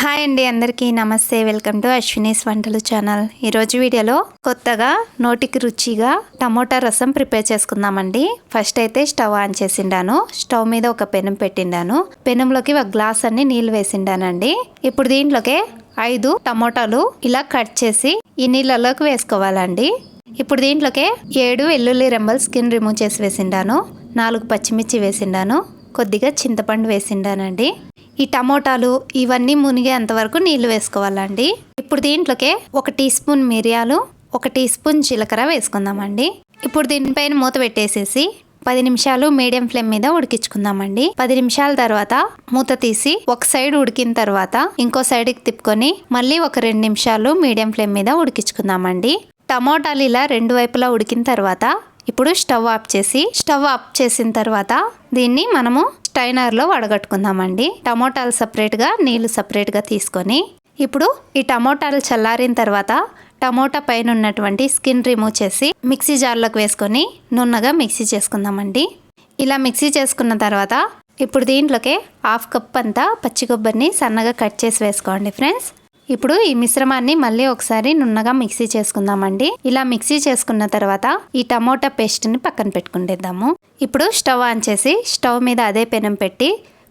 Hi అండి అందరికీ నమస్తే. వెల్కమ్ టు అశ్వినీస్ వంటలు ఛానల్. ఈరోజు వీడియోలో కొత్తగా నోటికి రుచిగా టమోటా రసం ప్రిపేర్ చేసుకుందామండి. ఫస్ట్ అయితే స్టవ్ ఆన్ చేసిండాను. స్టవ్ మీద ఒక పెనం పెట్టిండాను. పెనంలోకి ఒక గ్లాస్ అన్ని నీళ్ళు వేసిండానండి. ఇప్పుడు దీంట్లోకి ఐదు టమోటాలు ఇలా కట్ చేసి ఈ నీళ్ళలోకి వేసుకోవాలండి. ఇప్పుడు దీంట్లోకి ఏడు వెల్లుల్లి రెంబల్ స్కిన్ రిమూవ్ చేసి వేసిండాను. నాలుగు పచ్చిమిర్చి వేసిండాను. కొద్దిగా చింతపండు వేసిండానండి. ఈ టమోటాలు ఇవన్నీ మునిగేంత వరకు నీళ్ళు వేసుకోవాలండి. ఇప్పుడు దీంట్లోకే ఒక టీ స్పూన్ మిరియాలు ఒక టీ స్పూన్ జీలకర్ర వేసుకుందామండి. ఇప్పుడు దీనిపైన మూత పెట్టేసేసి పది నిమిషాలు మీడియం ఫ్లేమ్ మీద ఉడికించుకుందామండి. పది నిమిషాల తర్వాత మూత తీసి ఒక సైడ్ ఉడికిన తర్వాత ఇంకో సైడ్కి తిప్పుకొని మళ్ళీ ఒక రెండు నిమిషాలు మీడియం ఫ్లేమ్ మీద ఉడికించుకుందామండి. టమోటాలు ఇలా రెండు వైపులా ఉడికిన తర్వాత ఇప్పుడు స్టవ్ ఆఫ్ చేసి స్టవ్ ఆఫ్ చేసిన తర్వాత దీన్ని మనము స్టైనర్లో వడగట్టుకుందామండి. టమోటాలు సపరేట్గా నీళ్ళు సపరేట్గా తీసుకొని ఇప్పుడు ఈ టమోటాలు చల్లారిన తర్వాత టమోటా పైన ఉన్నటువంటి స్కిన్ రిమూవ్ చేసి మిక్సీ జార్లోకి వేసుకొని నున్నగా మిక్సీ చేసుకుందామండి. ఇలా మిక్సీ చేసుకున్న తర్వాత ఇప్పుడు దీంట్లోకి హాఫ్ కప్ అంతా పచ్చి కొబ్బరిని సన్నగా కట్ చేసి వేసుకోండి ఫ్రెండ్స్. ఇప్పుడు ఈ మిశ్రమాన్ని మళ్ళీ ఒకసారి నున్నగా మిక్సీ చేసుకుందామండి. ఇలా మిక్సీ చేసుకున్న తర్వాత ఈ టమోటా పేస్ట్ని పక్కన పెట్టుకుంటేద్దాము ఇప్పుడు స్టవ్ ఆన్ చేసి స్టవ్ మీద అదే పెనం పెట్టి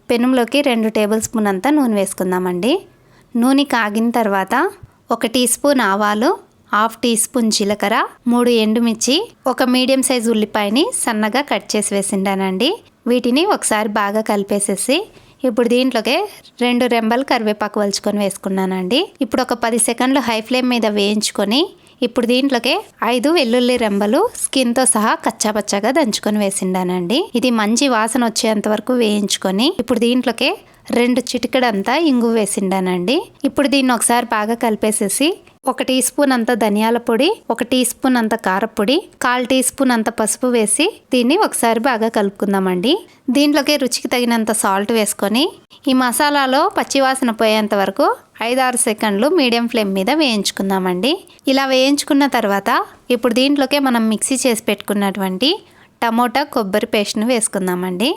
పెనంలోకి రెండు టేబుల్ స్పూన్ అంతా నూనె వేసుకుందామండి. నూనె కాగిన తర్వాత ఒక టీ స్పూన్ ఆవాలు హాఫ్ టీ స్పూన్ జీలకర్ర మూడు ఎండుమిర్చి ఒక మీడియం సైజ్ ఉల్లిపాయని సన్నగా కట్ చేసి వేసిండానండి. వీటిని ఒకసారి బాగా కలిపేసేసి ఇప్పుడు దీంట్లోకి రెండు రెంబలు కరివేపాకు వలుచుకొని వేసుకున్నానండి. ఇప్పుడు ఒక పది సెకండ్లు హై ఫ్లేమ్ మీద వేయించుకొని ఇప్పుడు దీంట్లోకే ఐదు వెల్లుల్లి రెంబలు స్కిన్తో సహా కచ్చాపచ్చాగా దంచుకొని వేసిండానండి. ఇది మంచి వాసన వచ్చేంత వరకు వేయించుకొని ఇప్పుడు దీంట్లోకే రెండు చిటికడంతా ఇంగు వేసిండానండి. ఇప్పుడు దీన్ని ఒకసారి బాగా కలిపేసేసి ఒక టీ స్పూన్ అంత ధనియాల పొడి ఒక టీ స్పూన్ అంత కారపొడి కాల్ టీ స్పూన్ అంత పసుపు వేసి దీన్ని ఒకసారి బాగా కలుపుకుందామండి. దీంట్లోకి రుచికి తగినంత సాల్ట్ వేసుకొని ఈ మసాలాలో పచ్చివాసన పోయేంత వరకు ఐదారు సెకండ్లు మీడియం ఫ్లేమ్ మీద వేయించుకుందామండి. ఇలా వేయించుకున్న తర్వాత ఇప్పుడు దీంట్లోకే మనం మిక్సీ చేసి పెట్టుకున్నటువంటి టమోటా కొబ్బరి పేస్ట్ను వేసుకుందామండి.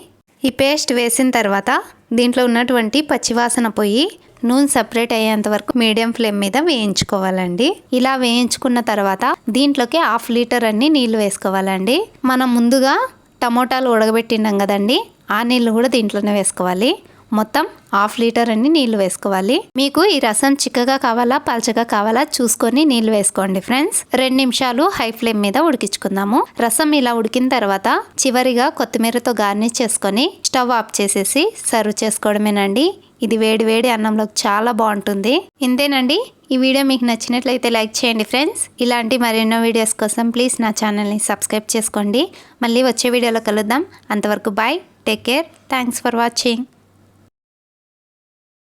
ఈ పేస్ట్ వేసిన తర్వాత దీంట్లో ఉన్నటువంటి పచ్చివాసన పోయి నూనె సపరేట్ అయ్యేంత వరకు మీడియం ఫ్లేమ్ మీద వేయించుకోవాలండి. ఇలా వేయించుకున్న తర్వాత దీంట్లోకి హాఫ్ లీటర్ అన్ని నీళ్ళు వేసుకోవాలండి. మనం ముందుగా టమోటాలు ఉడకబెట్టినాం కదండి ఆ నీళ్ళు కూడా దీంట్లోనే వేసుకోవాలి. మొత్తం హాఫ్ లీటర్ అన్ని నీళ్ళు వేసుకోవాలి. మీకు ఈ రసం చిక్కగా కావాలా పలచగా కావాలా చూసుకొని నీళ్ళు వేసుకోండి ఫ్రెండ్స్. రెండు నిమిషాలు హై ఫ్లేమ్ మీద ఉడికించుకుందాము. రసం ఇలా ఉడికిన తర్వాత చివరిగా కొత్తిమీరతో గార్నిష్ చేసుకొని స్టవ్ ఆఫ్ చేసేసి సర్వ్ చేసుకోవడమేనండి. ఇది వేడి వేడి అన్నంలోకి చాలా బాగుంటుంది. ఇంతేనండి. ఈ వీడియో మీకు నచ్చినట్లయితే లైక్ చేయండి ఫ్రెండ్స్. ఇలాంటి మరెన్నో వీడియోస్ కోసం ప్లీజ్ నా ఛానల్ని సబ్స్క్రైబ్ చేసుకోండి. మళ్ళీ వచ్చే వీడియోలో కలుద్దాం. అంతవరకు bye take care thanks for watching.